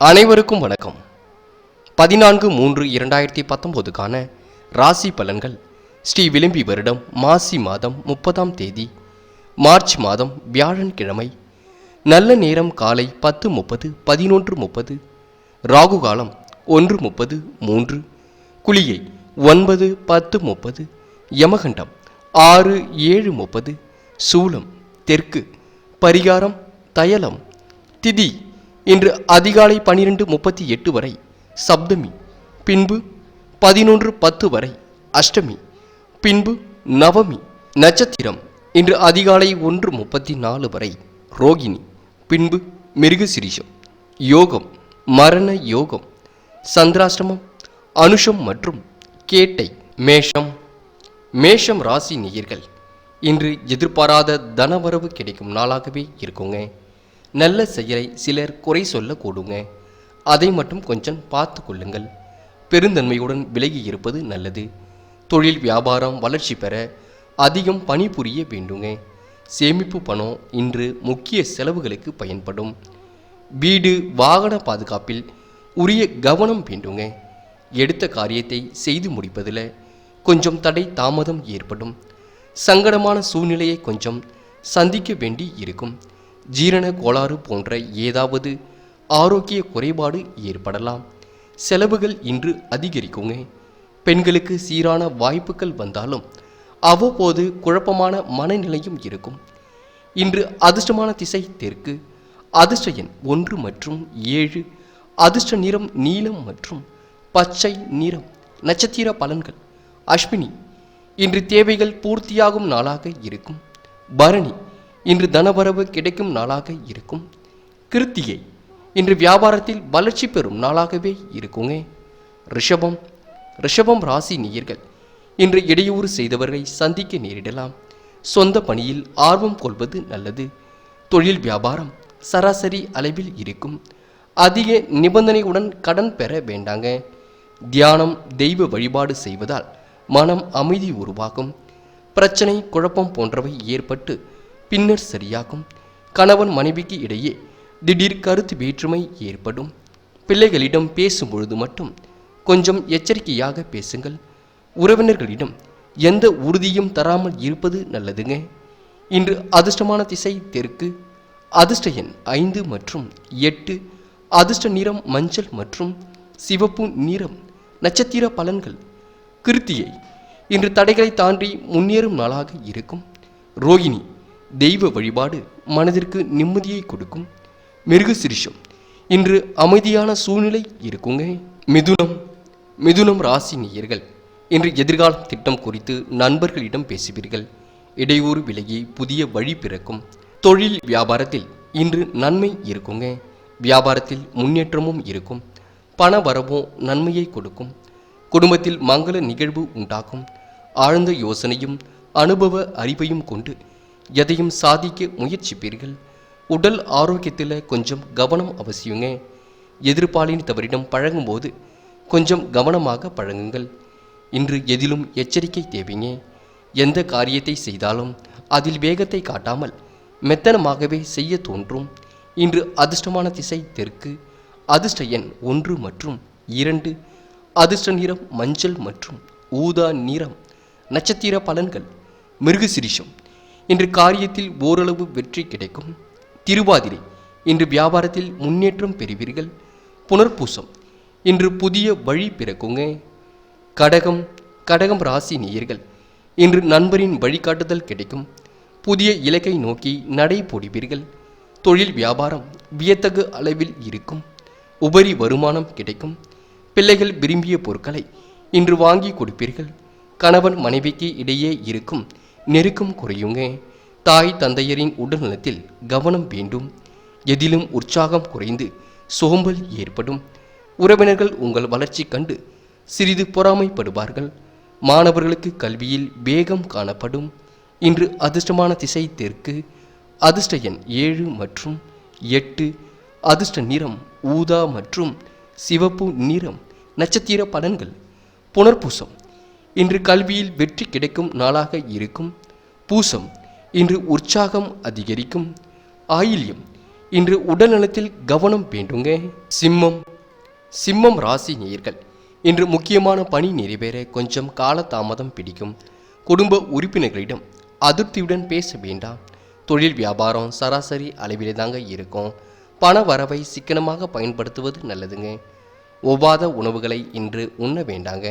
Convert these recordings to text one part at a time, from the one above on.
அனைவருக்கும் வணக்கம். பதினான்கு மூன்று இரண்டாயிரத்தி பத்தொம்போதுக்கான ராசி பலன்கள். ஸ்ரீ விளிம்பி வருடம் மாசி மாதம் முப்பதாம் தேதி மார்ச் மாதம் வியாழன்கிழமை. நல்ல நேரம் காலை பத்து முப்பது பதினொன்று முப்பது ராகு காலம் ஒன்று முப்பது மூன்று குளியை ஒன்பது பத்து முப்பது யமகண்டம் ஆறு ஏழு முப்பது சூலம் தெற்கு பரிகாரம் தயலம் திதி இன்று அதிகாலை பனிரெண்டு முப்பத்தி எட்டு வரை சப்தமி பின்பு பதினொன்று பத்து வரை அஷ்டமி பின்பு நவமி நட்சத்திரம். இன்று அதிகாலை ஒன்று முப்பத்தி நாலு வரை ரோகிணி பின்பு மிருகசிரிஷம். யோகம் மரண யோகம். சந்திராஷ்டமம் அனுஷம் மற்றும் கேட்டை மேஷம். மேஷம் ராசி நேயர்கள் இன்று எதிர்பாராத தனவரவு கிடைக்கும் நாளாகவே இருக்குங்க. நல்ல செயலை சிலர் குறை சொல்லக்கூடுங்க. அதை மட்டும் கொஞ்சம் பார்த்து கொள்ளுங்கள். பெருந்தன்மையுடன் விலகி இருப்பது நல்லது. தொழில் வியாபாரம் வளர்ச்சி பெற அதிகம் பணிபுரிய வேண்டுங்க. சேமிப்பு பணம் இன்று முக்கிய செலவுகளுக்கு பயன்படும். வீடு வாகன பாதுகாப்பில் உரிய கவனம் வேண்டுங்க. எடுத்த காரியத்தை செய்து முடிப்பதில் கொஞ்சம் தடை தாமதம் ஏற்படும். சங்கடமான சூழ்நிலையை கொஞ்சம் சந்திக்க வேண்டி இருக்கும். ஜீரண கோளாறு போன்ற ஏதாவது ஆரோக்கிய குறைபாடு ஏற்படலாம். செலவுகள் இன்று அதிகரிக்குங்க. பெண்களுக்கு சீரான வாய்ப்புகள் வந்தாலும் அவ்வப்போது குழப்பமான மனநிலையும் இருக்கும். இன்று அதிர்ஷ்டமான திசை தெற்கு. அதிர்ஷ்ட எண் ஒன்று மற்றும் ஏழு. அதிர்ஷ்ட நிறம் நீலம் மற்றும் பச்சை நிறம். நட்சத்திர பலன்கள். அஸ்வினி இன்று தேவைகள் பூர்த்தியாகும் நாளாக இருக்கும். பரணி இன்று தனவரவு கிடைக்கும் நாளாக இருக்கும். கிருத்திகை இன்று வியாபாரத்தில் வளர்ச்சி பெறும் நாளாகவே இருக்குங்க. ரிஷபம் ரிஷபம் ராசி நேயர்கள் இன்று இடையூறு செய்தவர்களை சந்திக்க நேரிடலாம். சொந்த பணியில் ஆர்வம் கொள்வது நல்லது. தொழில் வியாபாரம் சராசரி அளவில் இருக்கும். அதிக நிபந்தனையுடன் கடன் பெற வேண்டாங்க. தியானம் தெய்வ வழிபாடு செய்வதால் மனம் அமைதி உருவாகும். பிரச்சனை குழப்பம் போன்றவை ஏற்பட்டு பின்னர் சரியாகும். கணவன் மனைவிக்கு இடையே திடீர் கருத்து வேற்றுமை ஏற்படும். பிள்ளைகளிடம் பேசும்பொழுது மட்டும் கொஞ்சம் எச்சரிக்கையாக பேசுங்கள். உறவினர்களிடம் எந்த உறுதியும் தராமல் இருப்பது நல்லதுங்க. இன்று அதிர்ஷ்டமான திசை தெற்கு அதிர்ஷ்ட எண் ஐந்து மற்றும் எட்டு அதிர்ஷ்ட நிறம் மஞ்சள் மற்றும் சிவப்பு நிறம் நட்சத்திர பலன்கள். கிருத்தியை இன்று தடைகளை தாண்டி முன்னேறும் நாளாக இருக்கும். ரோகிணி தெய்வ வழிபாடு மனதிற்கு நிம்மதியை கொடுக்கும். மிருகசிரிஷம் இன்று அமைதியான சூழ்நிலை இருக்குங்க. மிதுனம் மிதுனம் ராசி நேயர்கள் இன்று எதிர்கால திட்டம் குறித்து நண்பர்களிடம் பேசுவீர்கள். இடையூறு விலகி புதிய வழி பிறக்கும். தொழில் வியாபாரத்தில் இன்று நன்மை இருக்குங்க. வியாபாரத்தில் முன்னேற்றமும் இருக்கும். பண வரவும் நன்மையை கொடுக்கும். குடும்பத்தில் மங்கள நிகழ்வு உண்டாகும். ஆழ்ந்த யோசனையும் அனுபவ அறிவையும் கொண்டு எதையும் சாதிக்க முயற்சிப்பீர்கள். உடல் ஆரோக்கியத்தில் கொஞ்சம் கவனம் அவசியங்க. எதிர்பாலினத்தவரிடம் பழகும்போது கொஞ்சம் கவனமாக பழகுங்கள். இன்று எதிலும் எச்சரிக்கை தேவைங்க. எந்த காரியத்தை செய்தாலும் அதில் வேகத்தை காட்டாமல் மெத்தனமாகவே செய்ய தோன்றும். இன்று அதிர்ஷ்டமான திசை தெற்கு. அதிர்ஷ்ட எண் ஒன்று மற்றும் இரண்டு. அதிர்ஷ்ட நிறம் மஞ்சள் மற்றும் ஊதா நிறம். நட்சத்திர பலன்கள் மிருகசிரிஷம். இன்று காரியத்தில் ஓரளவு வெற்றி கிடைக்கும். திருவாதிரை இன்று வியாபாரத்தில் முன்னேற்றம் பெறுவீர்கள். புனர்பூசம் இன்று புதிய வழி பிறக்குங்க. கடகம் கடகம் ராசி நேயர்கள் இன்று நண்பரின் வழிகாட்டுதல் கிடைக்கும். புதிய இலக்கை நோக்கி நடை போடுவீர்கள். தொழில் வியாபாரம் வியத்தகு அளவில் இருக்கும். உபரி வருமானம் கிடைக்கும். பிள்ளைகள் விரும்பிய பொருட்களை இன்று வாங்கி கொடுப்பீர்கள். கணவன் மனைவிக்கு இடையே இருக்கும் நெருக்கம் குறையுங்க. தாய் தந்தையரின் உடல்நலத்தில் கவனம் வேண்டும். எதிலும் உற்சாகம் குறைந்து சோம்பல் ஏற்படும். உறவினர்கள் உங்கள் வளர்ச்சி கண்டு சிறிது பொறாமைப்படுவார்கள். மாணவர்களுக்கு கல்வியில் வேகம் காணப்படும். இன்று அதிர்ஷ்டமான திசை தெற்கு. அதிர்ஷ்ட எண் ஏழு மற்றும் எட்டு. அதிர்ஷ்ட நிறம் ஊதா மற்றும் சிவப்பு நிறம் நட்சத்திர பலன்கள் புனர்பூசம். இன்று கல்வியில் வெற்றி கிடைக்கும் நாளாக இருக்கும். பூசம் இன்று உற்சாகம் அதிகரிக்கும். ஆயில்யம் இன்று உடல்நலத்தில் கவனம் வேண்டுங்க. சிம்மம் சிம்மம் ராசி நேயர்கள் இன்று முக்கியமான பணி நிறைவேற கொஞ்சம் காலதாமதம் பிடிக்கும். குடும்ப உறுப்பினர்களிடம் அதிருப்தியுடன் பேச வேண்டாம். தொழில் வியாபாரம் சராசரி அளவிலே தாங்க இருக்கும். பண வரவை சிக்கனமாக பயன்படுத்துவது நல்லதுங்க. ஒவ்வாத உணவுகளை இன்று உண்ண வேண்டாங்க.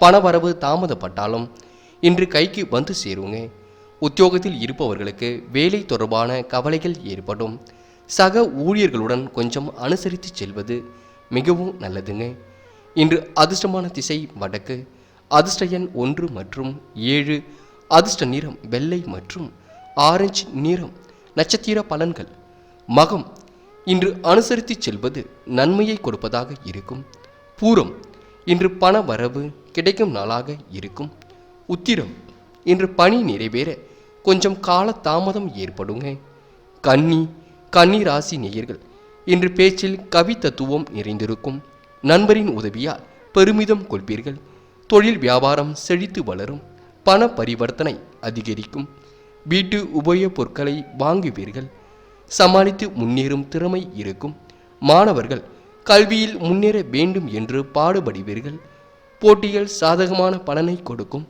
பணவரவு தாமதப்பட்டாலும் இன்று கைக்கு வந்து சேருங்க உத்தியோகத்தில் இருப்பவர்களுக்கு வேலை தொடர்பான கவலைகள் ஏற்படும். சக ஊழியர்களுடன் கொஞ்சம் அனுசரித்து செல்வது மிகவும் நல்லதுங்க. இன்று அதிர்ஷ்டமான திசை வடக்கு அதிர்ஷ்ட எண் ஒன்று மற்றும் ஏழு அதிர்ஷ்ட நிறம் வெள்ளை மற்றும் ஆரஞ்சு நிறம் நட்சத்திர பலன்கள். மகம் இன்று அனுசரித்து செல்வது நன்மையை கொடுப்பதாக இருக்கும். பூரம் இன்று பண வரவு கிடைக்கும் நாளாக இருக்கும். உத்திரம் இன்று பணி நிறைவேற கொஞ்சம் கால தாமதம் ஏற்படுங்க. கன்னி கன்னி ராசி நேயர்கள் இன்று பேச்சில் கவித்தத்துவம் நிறைந்திருக்கும். நண்பரின் உதவியால் பெருமிதம் கொள்வீர்கள். தொழில் வியாபாரம் செழித்து வளரும். பண பரிவர்த்தனை அதிகரிக்கும். வீட்டு உபயோகப் பொருட்களை வாங்குவீர்கள். சமாளித்து முன்னேறும் திறமை இருக்கும். மாணவர்கள் கல்வியில் முன்னேற வேண்டும் என்று பாடுபடுவீர்கள். போட்டிகள் சாதகமான பலனை கொடுக்கும்.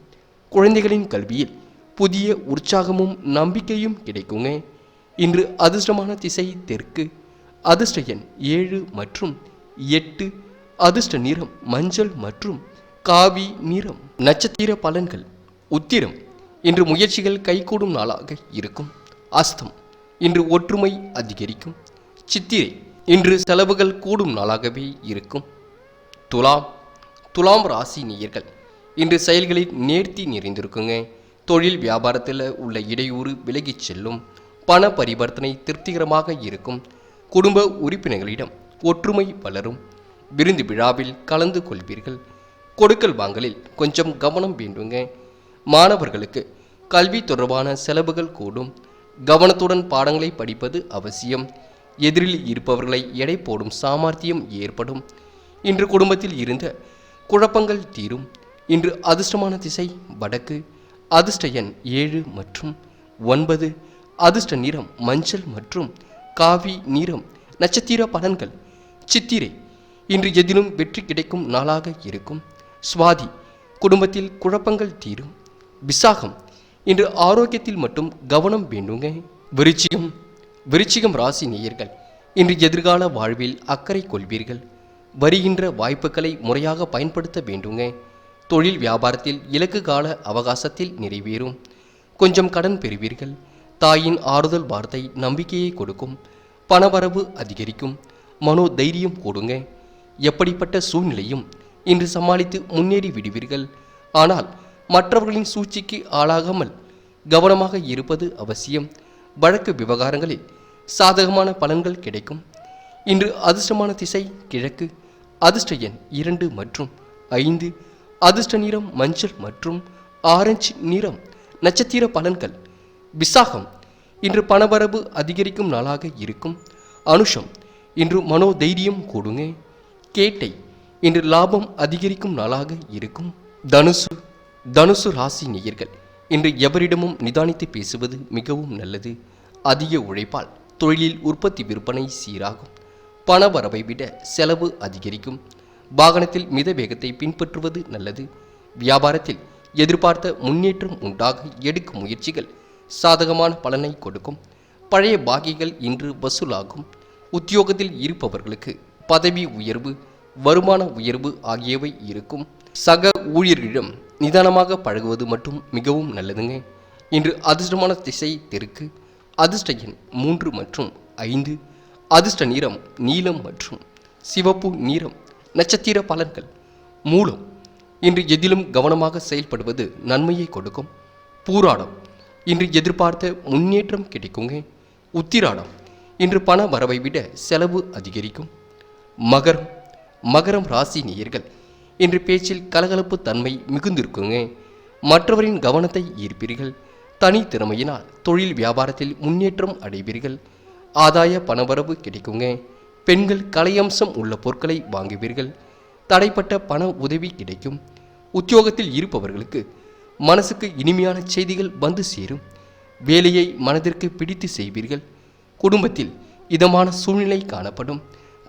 குழந்தைகளின் கல்வியில் புதிய உற்சாகமும் நம்பிக்கையும் கிடைக்குங்க. இன்று அதிர்ஷ்டமான திசை தெற்கு. அதிர்ஷ்ட எண் ஏழு மற்றும் எட்டு. அதிர்ஷ்ட நிறம் மஞ்சள் மற்றும் காவி நிறம். நட்சத்திர பலன்கள் உத்திரம். இன்று முயற்சிகள் கைகூடும் நாளாக இருக்கும். அஸ்தம். இன்று ஒற்றுமை அதிகரிக்கும். சித்திரை இன்று செலவுகள் கூடும் நாளாகவே இருக்கும். துலாம் துலாம் ராசி நேயர்கள் இன்று செயல்களில் நேர்த்தி நிறைந்திருக்குங்க. தொழில் வியாபாரத்தில் உள்ள இடையூறு விலகிச் செல்லும். பண பரிவர்த்தனை திருப்திகரமாக இருக்கும். குடும்ப உறுப்பினர்களிடம் ஒற்றுமை வளரும். விருந்து விழாவில் கலந்து கொள்வீர்கள். கொடுக்கல் வாங்கலில் கொஞ்சம் கவனம் வேண்டுங்க. மாணவர்களுக்கு கல்வி தொடர்பான செலவுகள் கூடும். கவனத்துடன் பாடங்களை படிப்பது அவசியம். எதிரில் இருப்பவர்களை எடை போடும் சாமர்த்தியம் ஏற்படும். இன்று குடும்பத்தில் இருந்த குழப்பங்கள் தீரும். இன்று அதிர்ஷ்டமான திசை வடக்கு. அதிர்ஷ்ட எண் ஏழு மற்றும் ஒன்பது. அதிர்ஷ்ட நிறம் மஞ்சள் மற்றும் காவி நிறம் நட்சத்திர பலன்கள். சித்திரை இன்று எதிலும் வெற்றி கிடைக்கும் நாளாக இருக்கும். சுவாதி குடும்பத்தில் குழப்பங்கள் தீரும். விசாகம் இன்று ஆரோக்கியத்தில் மட்டும் கவனம் வேண்டுங்க. விருச்சிகம் விருச்சிகம் ராசி நேயர்கள் இன்று எதிர்கால வாழ்வில் அக்கறை கொள்வீர்கள். வருகின்ற வாய்ப்புகளை முறையாக பயன்படுத்த வேண்டுங்க தொழில் வியாபாரத்தில் இலக்கு கால அவகாசத்தில் நிறைவேறும். கொஞ்சம் கடன் பெறுவீர்கள். தாயின் ஆறுதல் வார்த்தை நம்பிக்கையை கொடுக்கும். பணவரவு அதிகரிக்கும். மனோ தைரியம் கொடுங்க. எப்படிப்பட்ட சூழ்நிலையும் இன்று சமாளித்து முன்னேறி விடுவீர்கள். ஆனால் மற்றவர்களின் சூழ்ச்சிக்கு ஆளாகாமல் கவனமாக இருப்பது அவசியம். வழக்கு விவகாரங்களில் சாதகமான பலன்கள் கிடைக்கும். இன்று அதிர்ஷ்டமான திசை கிழக்கு அதிர்ஷ்ட எண் இரண்டு மற்றும் ஐந்து அதிர்ஷ்ட நிறம் மஞ்சள் மற்றும் ஆரஞ்சு நிறம் நட்சத்திர பலன்கள். விசாகம் இன்று பணவரவு அதிகரிக்கும் நாளாக இருக்கும். அனுஷம் இன்று மனோதைரியம் கூடுங்க. கேட்டை இன்று லாபம் அதிகரிக்கும் நாளாக இருக்கும். தனுசு தனுசு ராசி நேயர்கள் இன்று எவரிடமும் நிதானித்து பேசுவது மிகவும் நல்லது. அதிக உழைப்பால் தொழிலில் உற்பத்தி விற்பனை சீராகும். பண வரவை விட செலவு அதிகரிக்கும். வாகனத்தில் மித வேகத்தை பின்பற்றுவது நல்லது. வியாபாரத்தில் எதிர்பார்த்த முன்னேற்றம் உண்டாக எடுக்கும் முயற்சிகள் சாதகமான பலனை கொடுக்கும். பழைய பாகிகள் இன்று வசூலாகும். உத்தியோகத்தில் இருப்பவர்களுக்கு பதவி உயர்வு வருமான உயர்வு ஆகியவை இருக்கும். சக ஊழியர்களிடம் நிதானமாக பழகுவது மட்டும் மிகவும் நல்லதுங்க. இன்று அதிர்ஷ்டமான திசை தெற்கு. அதிர்ஷ்ட எண் மூன்று மற்றும் ஐந்து. அதிர்ஷ்ட நிறம் நீலம் மற்றும் சிவப்பு நிறம் நட்சத்திர பலன்கள். மூலம் இன்று எதிலும் கவனமாக செயல்படுவது நன்மையை கொடுக்கும். பூராடம் இன்று எதிர்பார்த்த முன்னேற்றம் கிடைக்குங்க. உத்திராடம் இன்று பண வரவை விட செலவு அதிகரிக்கும். மகரம் மகரம் ராசி நேயர்கள் என்று பேச்சில் கலகலப்பு தன்மை மிகுந்திருக்குங்க. மற்றவரின் கவனத்தை ஈர்ப்பீர்கள். தனி திறமையினால் தொழில் வியாபாரத்தில் முன்னேற்றம் அடைவீர்கள். ஆதாய பணவரவு கிடைக்குங்க. பெண்கள் கலையம்சம் உள்ள பொருட்களை வாங்குவீர்கள். தடைப்பட்ட பண உதவி கிடைக்கும். உத்தியோகத்தில் இருப்பவர்களுக்கு மனசுக்கு இனிமையான செய்திகள் வந்து சேரும். வேலையை மனதிற்கு பிடித்து செய்வீர்கள். குடும்பத்தில் இதமான சூழ்நிலை காணப்படும்.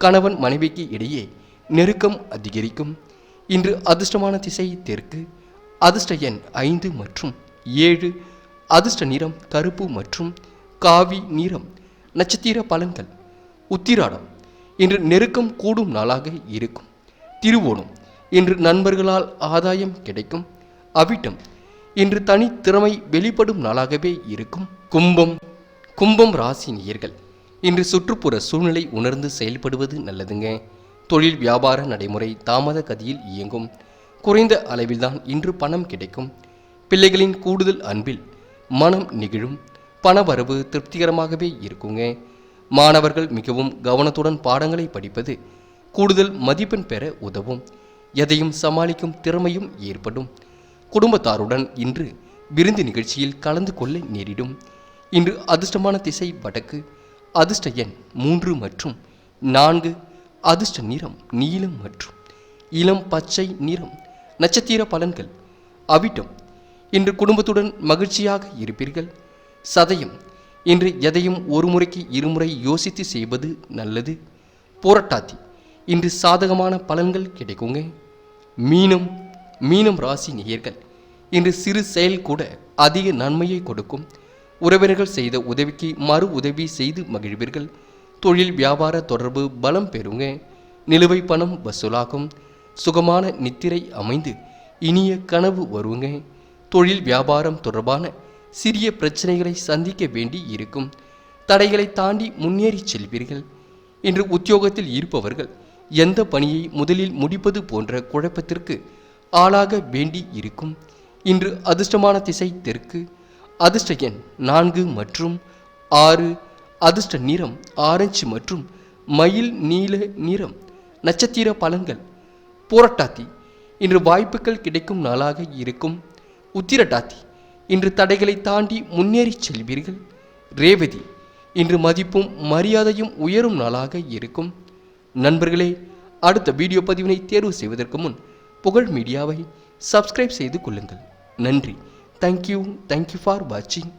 கணவன் மனைவிக்கு இடையே நெருக்கம் அதிகரிக்கும். இன்று அதிர்ஷ்டமான திசை தெற்கு அதிர்ஷ்ட எண் ஐந்து மற்றும் ஏழு அதிர்ஷ்ட நிறம் கருப்பு மற்றும் காவி நிறம் நட்சத்திர பலன்கள். உத்திராடம் இன்று நெருக்கம் கூடும் நாளாக இருக்கும். திருவோணம் இன்று நண்பர்களால் ஆதாயம் கிடைக்கும். அவிட்டம் இன்று தனித்திறமை வெளிப்படும் நாளாகவே இருக்கும். கும்பம் கும்பம் ராசி நேயர்கள் இன்று சுற்றுப்புற சூழ்நிலை உணர்ந்து செயல்படுவது நல்லதுங்க. தொழில் வியாபார நடைமுறை தாமத கதியில் இயங்கும். குறைந்த அளவில்தான் இன்று பணம் கிடைக்கும். பிள்ளைகளின் கூடுதல் அன்பில் மனம் நெகிழும். பணவரவு திருப்திகரமாகவே இருக்குங்க. மாணவர்கள் மிகவும் கவனத்துடன் பாடங்களை படிப்பது கூடுதல் மதிப்பெண் பெற உதவும். எதையும் சமாளிக்கும் திறமையும் ஏற்படும். குடும்பத்தாருடன் இன்று விருந்து நிகழ்ச்சியில் கலந்து கொள்ள நேரிடும். இன்று அதிர்ஷ்டமான திசை வடக்கு அதிர்ஷ்ட எண் மூன்று மற்றும் நான்கு அதிர்ஷ்ட நிறம் நீலம் மற்றும் இளம் பச்சை நிறம் நட்சத்திர பலன்கள். அவிட்டம் இன்று குடும்பத்துடன் மகிழ்ச்சியாக இருப்பீர்கள். சதயம் இன்று எதையும் ஒரு முறைக்கு இருமுறை யோசித்து செய்வது நல்லது. போராட்டாத்தி இன்று சாதகமான பலன்கள் கிடைக்குங்க. மீனம் மீனம் ராசி நேயர்கள் இன்று சிறு செயல் கூட அதிக நன்மையை கொடுக்கும். உறவினர்கள் செய்த உதவிக்கு மறு உதவி செய்து மகிழ்வீர்கள். தொழில் வியாபார தொடர்பு பலம் பெறுங்க. நிலுவை பணம் வசூலாகும். சுகமான நித்திரை அமைந்து இனிய கனவு வருங்க. தொழில் வியாபாரம் தொடர்பான சிறிய பிரச்சனைகளை சந்திக்க வேண்டி இருக்கும். தடைகளை தாண்டி முன்னேறி செல்வீர்கள். இன்று உத்தியோகத்தில் இருப்பவர்கள் எந்த பணியை முதலில் முடிப்பது போன்ற குழப்பத்திற்கு ஆளாக வேண்டி இருக்கும். இன்று அதிர்ஷ்டமான திசை தெற்கு. அதிர்ஷ்ட எண் நான்கு மற்றும் ஆறு அதிர்ஷ்ட நிறம் ஆரஞ்சு மற்றும் மயில் நீல நிறம் நட்சத்திர பலன்கள் போராட்டாத்தி இன்று வாய்ப்புகள் கிடைக்கும் நாளாக இருக்கும். உத்திரட்டாத்தி இன்று தடைகளை தாண்டி முன்னேறி செல்வீர்கள். ரேவதி இன்று மதிப்பும் மரியாதையும் உயரும் நாளாக இருக்கும். நண்பர்களே அடுத்த வீடியோ பதிவினை தேர்வு செய்வதற்கு முன் புகழ் மீடியாவை சப்ஸ்கிரைப் செய்து கொள்ளுங்கள். நன்றி. தேங்க்யூ தேங்க்யூ ஃபார் வாட்சிங்